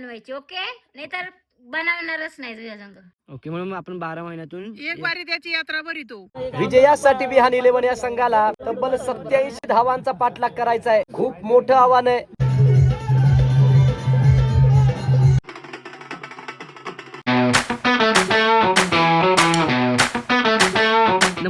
बनवायची ओके? नाही तर बनवणारच नाही तुझ्या संग. ओके म्हणून आपण बारा महिन्यातून एक बारी त्याची यात्रा भरितो विजयासाठी विहान इलेव्हन या संघाला तब्बल सत्याऐंशी धावांचा पाठलाग करायचा आहे खूप मोठं आव्हान आहे.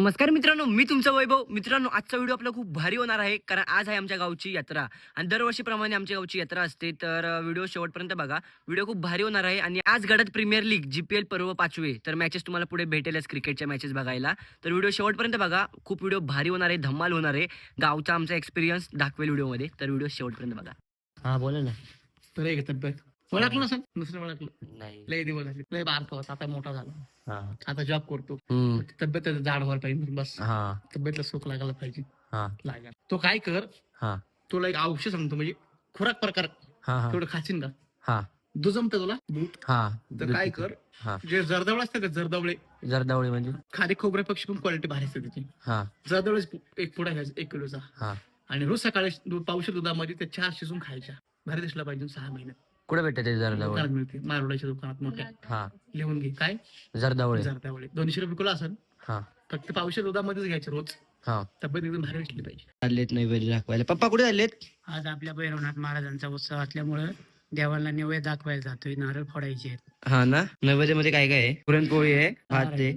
नमस्कार मित्रांनो मी तुमचा वैभव. मित्रांनो आजचा व्हिडिओ आपला खूप भारी होणार आहे कारण आज आहे आमच्या गावची यात्रा. आणि दरवर्षीप्रमाणे आमच्या गावची यात्रा असते तर व्हिडिओ शेवटपर्यंत बघा. व्हिडिओ खूप भारी होणार आहे आणि आज घडत प्रीमियर लीग जीपीएल पर्व पाचवे. तर मॅचेस तुम्हाला पुढे भेटेलच क्रिकेटच्या मॅचेस बघायला. तर व्हिडिओ शेवटपर्यंत बघा. खूप व्हिडिओ भारी होणार आहे धमाल होणार आहे. गावचा आमचा एक्सपिरियन्स दाखवेल व्हिडिओमध्ये. तर व्हिडिओ शेवटपर्यंत बघा. हा बोला ना. तर एक तब्येत. ओळखलं सर? दुसरं ओळखलं. नाही. लय दिवस झाले. लय बारका होता आता मोठा झाला. आता जॉब करतो. तब्येत जाड व्हायला पाहिजे बस. हा. तब्येतला सुख लागायला पाहिजे. हा. लागायला. तो काय कर हा. तुला एक औषध सांगतो म्हणजे खुराक प्रकार. तेवढं खाशील का हा. दूध जमतं तुला दूध. हा. तर काय कर जे जर्दावळ असतं का जर्दावळे. जरदावळी म्हणजे? खाली खोबऱ्यापेक्षा पण क्वालिटी भारी असते त्याची. जर्दावळेच एक पुढा घ्यायचा एक किलोचा. हा. आणि रोज सकाळी दूध पावशे दुधामध्ये ते चार शिजून खायच्या. भारी दिसला पाहिजे सहा महिन्यात कुठे भेटते ते जरदावळी? दुकानात मिळते. दुकानात मोठ्या. हा. लिहून घे. काय? जरदावळी. जर्दावळे. दोनशे रुपये किलो असेल हा. फक्त पावशे दुधामध्येच घ्यायचे रोज. हा. तब्येत एकदम भारी पाहिजे. चाललेत नैवेद्य दाखवायला. पप्पा कुठे चाललेत आज आपल्या भैरवनाथ महाराजांचा उत्सव असल्यामुळं देवाला निवेद दाखवायला जातोय. नारळ फोडायचे आहेत. हा ना? नैवेद्यमध्ये काय काय आहे? पुरणपोळी आहे भात आहे.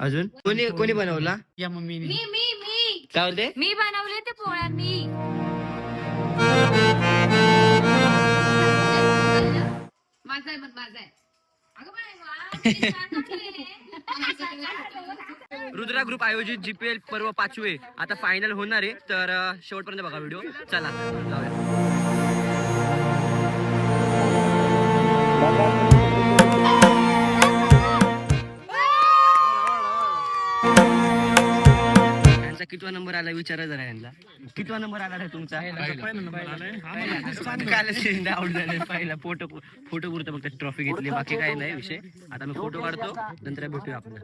अजून? कोणी कोणी बनवला? या मम्मीने. मी मी मी. काय बोलते? मी बनवले ते पोळ्या मी. माझा आहे माझा आहे. रुद्रा ग्रुप आयोजित जीपीएल पर्व पाचवे. आता फायनल होणार आहे तर अं, शेवटपर्यंत बघा व्हिडिओ चला जाऊया. यांचा कितवा नंबर आला विचारा जरा यांना. कितवा नंबर आला रे तुमचा? कालच आउट झाले. पहिला फोटो फोटो पुरतं फक्त ट्रॉफी घेतली बाकी काही नाही विषय. आता मी फोटो काढतो नंतर भेटूया आपण.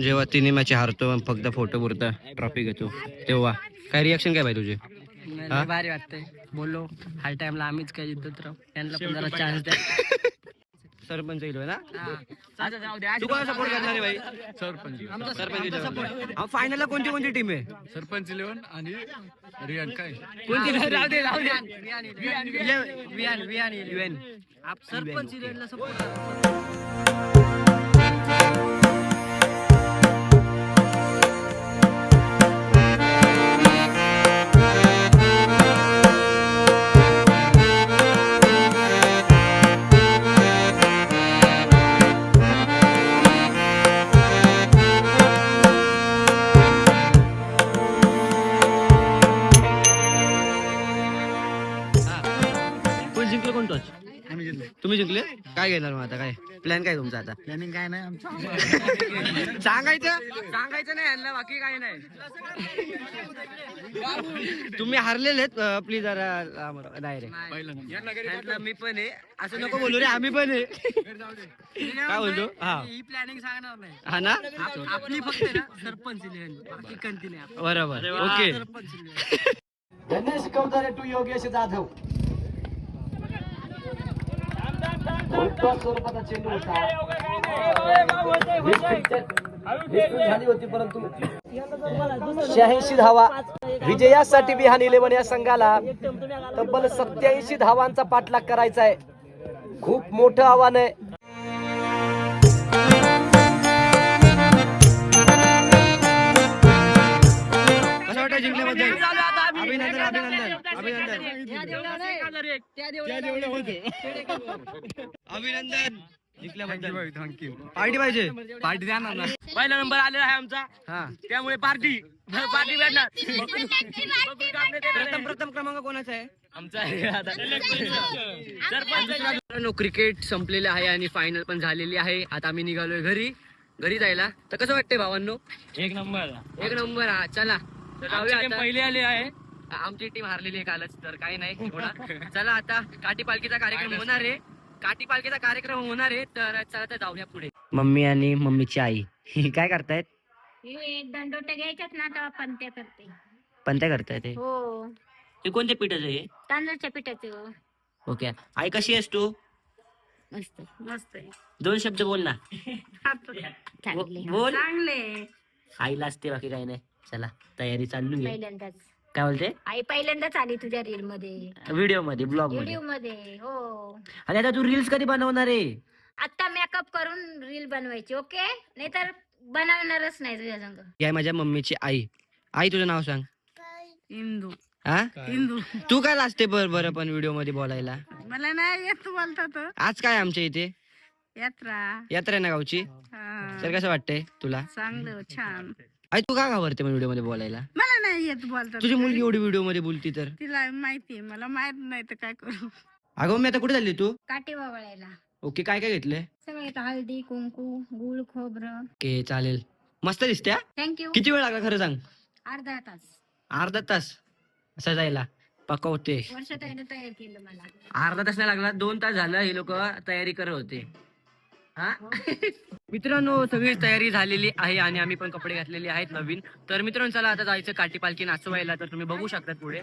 जेव्हा तिन्ही मॅच हारतो फक्त फोटो पुरता ट्रॉफी घेतो. तेव्हा. काय रिॲक्शन काय पाहिजे तुझे? हा? भारी वाटतंय. बोललो हाय टाइमला आम्हीच काय राहू. त्यांना पण जरा चान्स द्या. सरपंच येलो ना? तू कोणाला सपोर्ट करणार आहे भाई सरपंच. सरपंच फायनलला कोणती कोणती टीम आहे? सरपंच इलेव्हन आणि रियान काय कोणती? राहू दे राहू दे सरपंच इलेव्हनला support घेणार मग आता काय? प्लॅन काय तुमचा आता? प्लॅनिंग काय नाही आमचं. सांगायचं? सांगायचं नाही यांना बाकी काही नाही. तुम्ही हारलेले प्लीज जरा नाही रे यांना मी पण आहे. असं नको बोलू रे आम्ही पण आहे. काय बोलतो? हा. ही प्लॅनिंग सांगणार नाही. हा ना? आप- आपली फक्त सरपंच बाकी आपली. बरोबर ओके. गणेश कवदारे टू योगेश जाधव. स्वरूपाचा चेंडू होता झाली होती परंतु शहाऐंशी धावा. विजयासाठी बिहान इलेव्हन या संघाला तब्बल सत्याऐंशी धावांचा पाठलाग करायचा आहे. खूप मोठं आव्हान आहे. अभिनंदन अभिनंदन अभिनंदन. अभिनंदन. जिंकल्याबद्दल पार्टी पाहिजे. पार्टी द्या ना. पहिला नंबर आलेला आहे आमचा. हा. त्यामुळे पार्टी. पार्टी भेटणार. प्रथम प्रथम क्रमांक कोणाचा आहे? आमचा क्रिकेट संपलेलं आहे आणि फायनल पण झालेली आहे. आता आम्ही निघालोय घरी. घरी जायला. तर कसं वाटतंय भावांनो? एक नंबर. एक नंबर. हा चला. पहिले आले आहे. आमची टीम हारलेली आहे कालच तर काही नाही थोडा चला आता काठी पालखीचा कार्यक्रम होणार आहे. काठी पालखीचा कार्यक्रम होणार आहे तर चला तर जाऊया पुढे. मम्मी आणि मम्मीची आई. काय करतायत? हे दंडोटे घ्यायच्यात ना तेव्हा पंत्या करते. पण त्या करतायत ते? हो. हे कोणत्या पिठाचं आहे तांदूळच्या पिठाचे हो. ओके. आई कशी आहेस तू? मस्त मस्त आहे. दोन शब्द बोल ना. चांगले. बोल. चांगले. आईला असते बाकी काही नाही. चला तयारी चालू आहे. पहिल्यांदाच. काय बोलते? आई पहिल्यांदाच आली तुझ्या रील मध्ये व्हिडिओमध्ये ब्लॉगमध्ये व्हिडिओमध्ये हो. आणि आता तू रील्स कधी बनवणार आहे? आता मेकअप करून रील बनवायची ओके? नाहीतर बनवणारच नाही तुझ्या संग. ही आहे माझ्या मम्मीची आई. आई तुझं नाव सांग. इंदू. हा? इंदू. तू काय लाजते बर बरं पण व्हिडिओमध्ये बोलायला? मला नाही येत बोलता तर. आज काय आमच्या इथे? यात्रा. यात्रा आहे ना गावची? हा. तर कसं वाटतंय तुला? चांगलं छान. आई तू का घाबरते व्हिडिओमध्ये बोलायला? मला नाही येत बोलता तुझी मुलगी एवढी व्हिडिओमध्ये बोलती तर? तिला माहितीये मला माहीत नाही तर काय करू. अगं मी आता कुठे झाली तू? काटे वावळायला ओके काय काय घेतलंय? सगळं येतं हळदी कुंकू गुळ खोबरं. ओके चालेल. मस्त दिसत्या? थँक्यू किती वेळ लागला खरं सांग? अर्धा तास. अर्धा तास. असं जायला. पकवते वर्ष त्याने तयार केलं मला. अर्धा तास नाही लागला दोन तास झालं हे लोक तयारी करत होते. हा? हो. मित्रांनो सगळी तयारी झालेली आहे आणि आम्ही पण कपडे घातलेले आहेत नवीन. तर मित्रांनो चला आता जायचं काटी पालखी नाचवायला तर तुम्ही बघू शकता पुढे.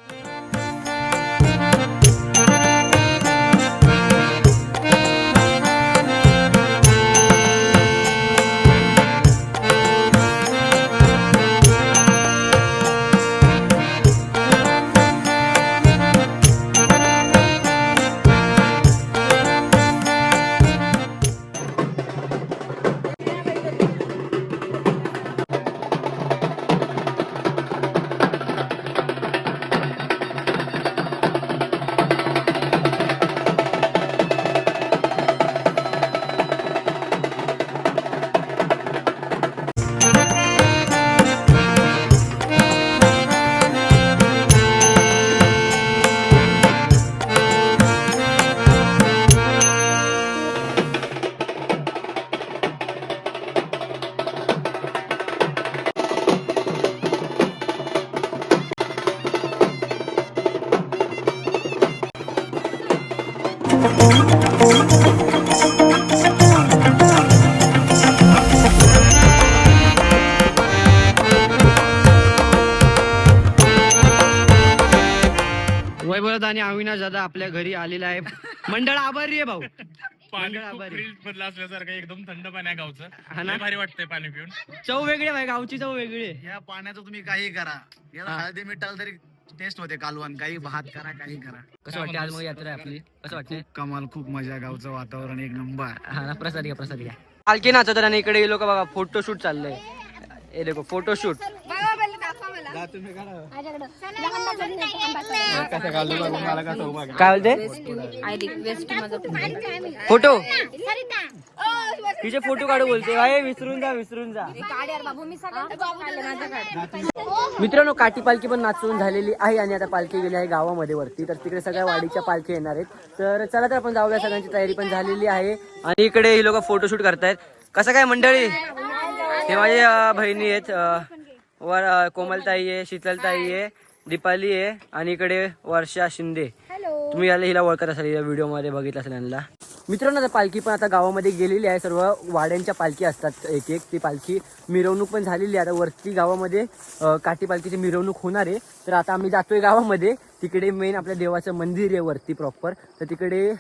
अविनाश दादा आपल्या घरी आलेला आहे. मंडळ आभारी आहे भाऊ. पाणी मंडळ खूप आभारी फ्रीज मधलं असल्यासारखं एकदम थंड पाणी आहे गावचं. हा ना? लय भारी वाटतंय पाणी पिऊन. चव वेगळी आहे भाई गावची चव वेगळी आहे. या पाण्याचं तुम्ही काही करा. याला हा. हळदी मिठाल तरी टेस्ट होते कालवण. काही भात करा काही करा. कसं वाटतं आज मग यात्रा आहे आपली? कसं वाटतंय? खूप कमाल खूप मजा गावचं वातावरण. एक नंबर. हा ना प्रसाद घ्या प्रसाद घ्या. पालखी नाचत आणि इकडे लोक बघा फोटोशूट चाललंय. हे देखो फोटोशूट काय बोलते? फोटो. तिचे फोटो काढू बोलते. अरे विसरून जा विसरून जा. मित्रांनो काठी पालखी पण नाचून झालेली आहे आणि आता पालखी गेली आहे गावामध्ये वरती. तर तिकडे सगळ्या वाडीच्या पालखी येणार आहेत. तर चला तर आपण जाऊया. सगळ्यांची तयारी पण झालेली आहे. आणि इकडे ही लोक फोटोशूट करतायत. कसं काय मंडळी? हे माझे अं, बहिणी आहेत. वर अं, कोमलताई आहे शीतलताई आहे दीपाली आहे आणि इकडे वर्षा शिंदे. तुम्ही याला हिला ओळखत असाल या व्हिडिओमध्ये बघितलं असेल यांना. मित्रांनो आता पालखी पण आता गावामध्ये गेलेली आहे. सर्व वाड्यांच्या पालखी असतात एक एक ती पालखी. मिरवणूक पण झालेली आहे. आता वरती गावामध्ये काठी पालखीची मिरवणूक होणार आहे. तर आता आम्ही जातोय गावामध्ये. तिकडे मेन आपल्या देवाचं मंदिर आहे वरती प्रॉपर तर तिकडे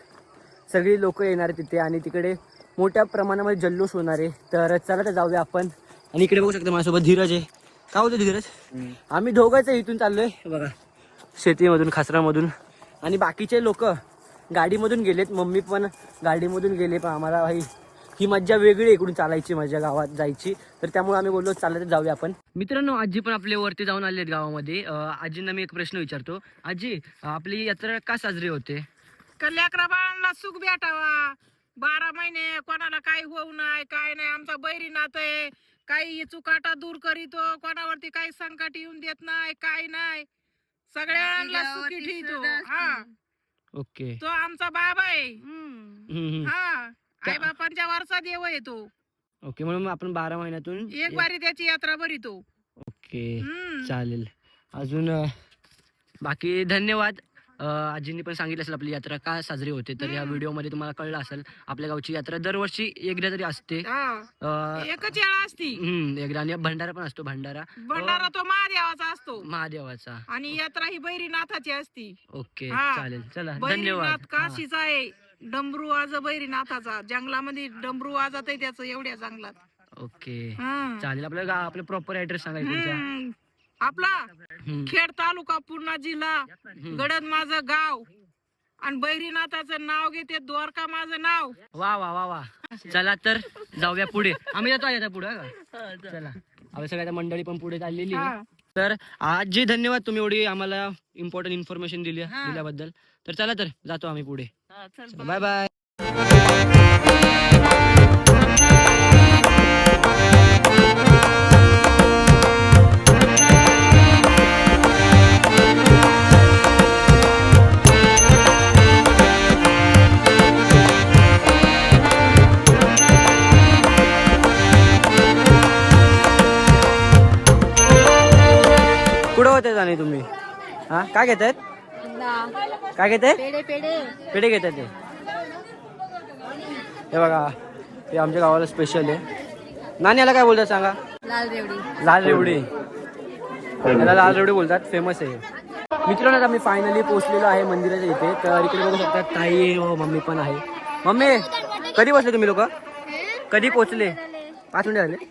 सगळी लोक येणार तिथे आणि तिकडे मोठ्या प्रमाणामध्ये जल्लोष होणार आहे. तर चला तर जाऊया आपण. आणि इकडे बघू शकता माझ्यासोबत धीरज आहे. काय होतं धीरज? आम्ही दोघंच इथून चाललोय. बघा. शेतीमधून खासरामधून आणि बाकीचे लोक गाडीमधून गेलेत. मम्मी पण गाडीमधून गेले पण आम्हाला भाई ही मज्जा वेगळी इकडून चालायची मजा गावात जायची. तर त्यामुळे आम्ही बोललो चालत जाऊया आपण. मित्रांनो आजी पण आपले वरती जाऊन आले आहेत गावामध्ये आजींना मी एक प्रश्न विचारतो. आजी आपली यात्रा का साजरी होते? का लेकरा बाळांना सुख भेटावा? बारा महिने कोणाला काही होऊ नये काय नाही. आमचा बैरीनाथ आहे काही चुकाटा दूर करीतो कोणावरती काही संकट येऊन देत नाही काय नाही. सगळ्यांना सुखी ठेवतो. हा. ओके. तो आमचा बाबा आहे. हम्म. हा. आई बापांच्या वरचा देव आहे तो. ओके म्हणून मग आपण बारा महिन्यातून एक बारी त्याची यात्रा भरितो. ओके. हम्म. चालेल. अजून अ, बाकी धन्यवाद. आजींनी पण सांगितलं असेल आपली यात्रा का साजरी होते? तर या. व्हिडिओमध्ये तुम्हाला कळलं असेल आपल्या गावची यात्रा दरवर्षी एकदा तरी असते. एकच वेळा असती. हम्म, एकदा. आणि भंडारा पण असतो भंडारा. भंडारा तो महादेवाचा असतो. महादेवाचा. आणि यात्रा ही बैरीनाथाची असती. ओके. चालेल. चला धन्यवाद. काशीचा आहे. डमरू वाज बैरीनाथाचा. जंगलामध्ये डमरू वाजत आहे त्याचं एवढ्या जंगलात. ओके. चालेल आपलं गाव आपलं प्रॉपर ऍड्रेस सांगा इकडचा हम्म. आपला खेड तालुका पूर्णा जिल्हा. गडद माझं गाव. आणि बैरीनाथाचं नाव घेते द्वारका माझं नाव. वा वा वा वा. चला तर जाऊया पुढे. आम्ही जातो आता पुढे चला. सगळ्या मंडळी पण पुढे चाललेली. आहे. हा. तर आज जे धन्यवाद तुम्ही एवढी आम्हाला इम्पॉर्टंट इन्फॉर्मेशन दिली दिल्याबद्दल तर चला तर जातो आम्ही पुढे. बाय बाय काय घेत आहेत काय घेत आहेत पेढे पेढे. पेढे घेत आहेत ते. हे बघा हे आमच्या गावाला स्पेशल आहे. नानी याला काय बोलतात सांगा? लाल रेवडी. लाल रेवडी. याला लाल रेवडी बोलतात फेमस आहे. मित्रांनो आता मी फायनली पोहोचलेलो आहे मंदिराच्या इथे. तर इकडे बघू शकता ताई आहे व मम्मी पण आहे. मम्मी कधी बसले तुम्ही लोक? कधी पोहोचले? पाच मिनिटं झाले.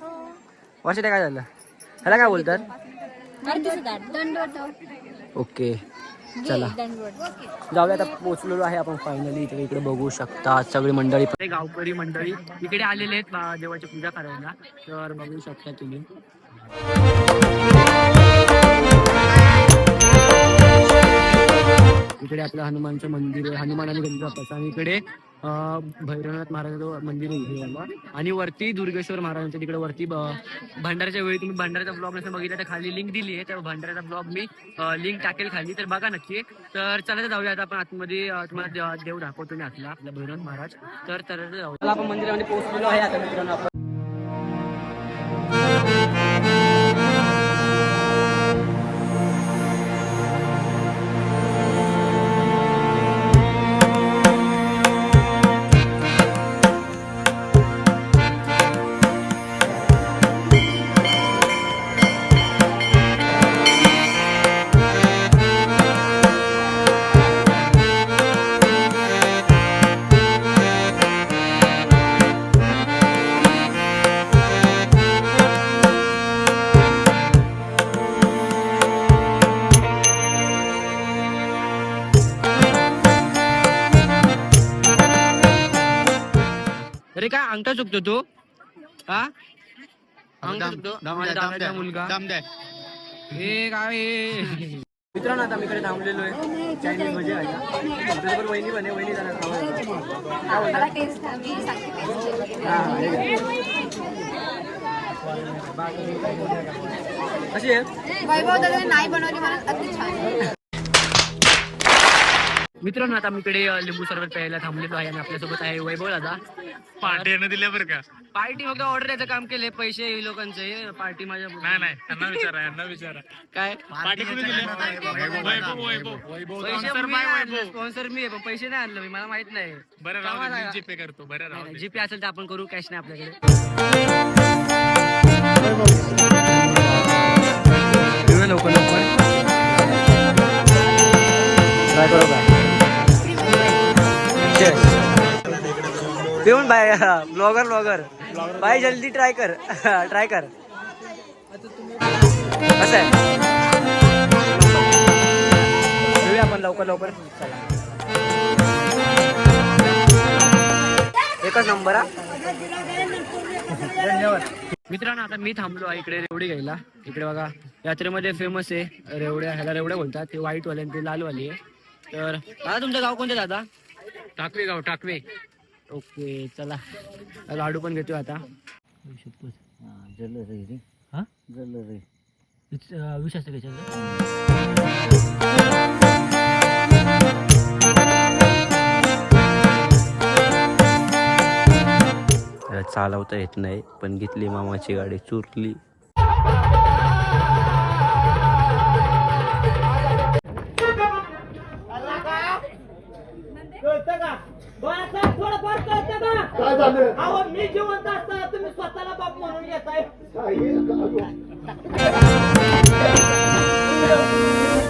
वर्ष काय झालं? ह्याला काय बोलतात? ओके चला. जाऊया आता पोहोचलेलो आहे आपण फायनली इकडे इकडे बघू शकता सगळी मंडळी. गावकरी मंडळी. इकडे आलेले आहेत देवाची पूजा करायला. तर बघू शकता तुम्ही. इकडे आपलं हनुमानचं मंदिर आहे. हनुमान आणि गणपती आणि इकडे भैरवनाथ महाराजाचं मंदिर आहे आणि वरती दुर्गेश्वर महाराजांच्या तिकडे वरती भंडाराच्या वेळी तुम्ही भंडाराचा ब्लॉग नसेल बघितला तर खाली लिंक दिली आहे. तर भंडाऱ्याचा ब्लॉग मी लिंक टाकेल खाली. तर बघा नक्की. तर चला तर जाऊया आता आपण आतमध्ये तुम्हाला देव- देव दाखवतो मी आतला आपला भैरवनाथ महाराज. तर तर जाऊया आपण मंदिरामध्ये पोहोचलेलो आहे आता मित्रांनो आपण. अंगठा चुकतो तू हा अंगठा चुकतो माझ्या दादाचा मुलगा हे काय? मित्रांनो आता मी इकडे थांबलेलो आहे चायनीज आहे तुझ्याबरोबर वहिनी बने वहिनी जाणार? हा, हे. कशी आहे वैभव नाही बनवली मला अगदी छान मित्रांनो आता मी इकडे लिंबू सरबत प्यायला थांबलेलो आहे आणि आपल्यासोबत आहे वैभव दादा. पार्टीनं दिल्या बरं का? पार्टी फक्त ऑर्डर द्यायचं काम केले पैसे हे लोकांचे. पार्टी माझ्या नाही नाही त्यांना विचारा यांना विचारा. काय? पार्टी दिली? वैभव वैभव. Sponsor वैभव. स्पॉन्सर मी आहे पण पैसे नाही आणलं मी मला माहीत नाही. बरं राहू. जीपे करतो बरं राहू दे. जीपे असेल तर आपण करू कॅश नाही आपल्याकडे. पिऊन बाय ब्लॉगर ब्लॉगर भाई जल्दी ट्राय कर. ट्राय कर. कसं आहे. घेऊया आपण लवकर लवकर. चला एकच नंबर हा. धन्यवाद. मित्रांनो आता मी थांबलो आहे इकडे रेवडी घ्यायला. इकडे बघा यात्रेमध्ये फेमस आहे रेवड्या ह्याला रेवड्या बोलतात. ते व्हाईट वाले आणि ते लाल वाली आहे. तर दादा तुमचं गाव कोणतं दादा? टाकवे गाव टाकवे. ओके चला. लाडू पण घेतोय आता. हा त्याला चालवता येत नाही पण घेतली मामाची गाडी चुरली. मी जिवंत असताना तुम्ही स्वतःला बाप म्हणून घेताय. बोलू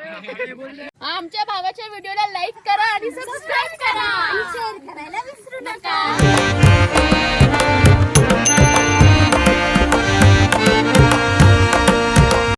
आमच्या भागाच्या व्हिडिओला लाईक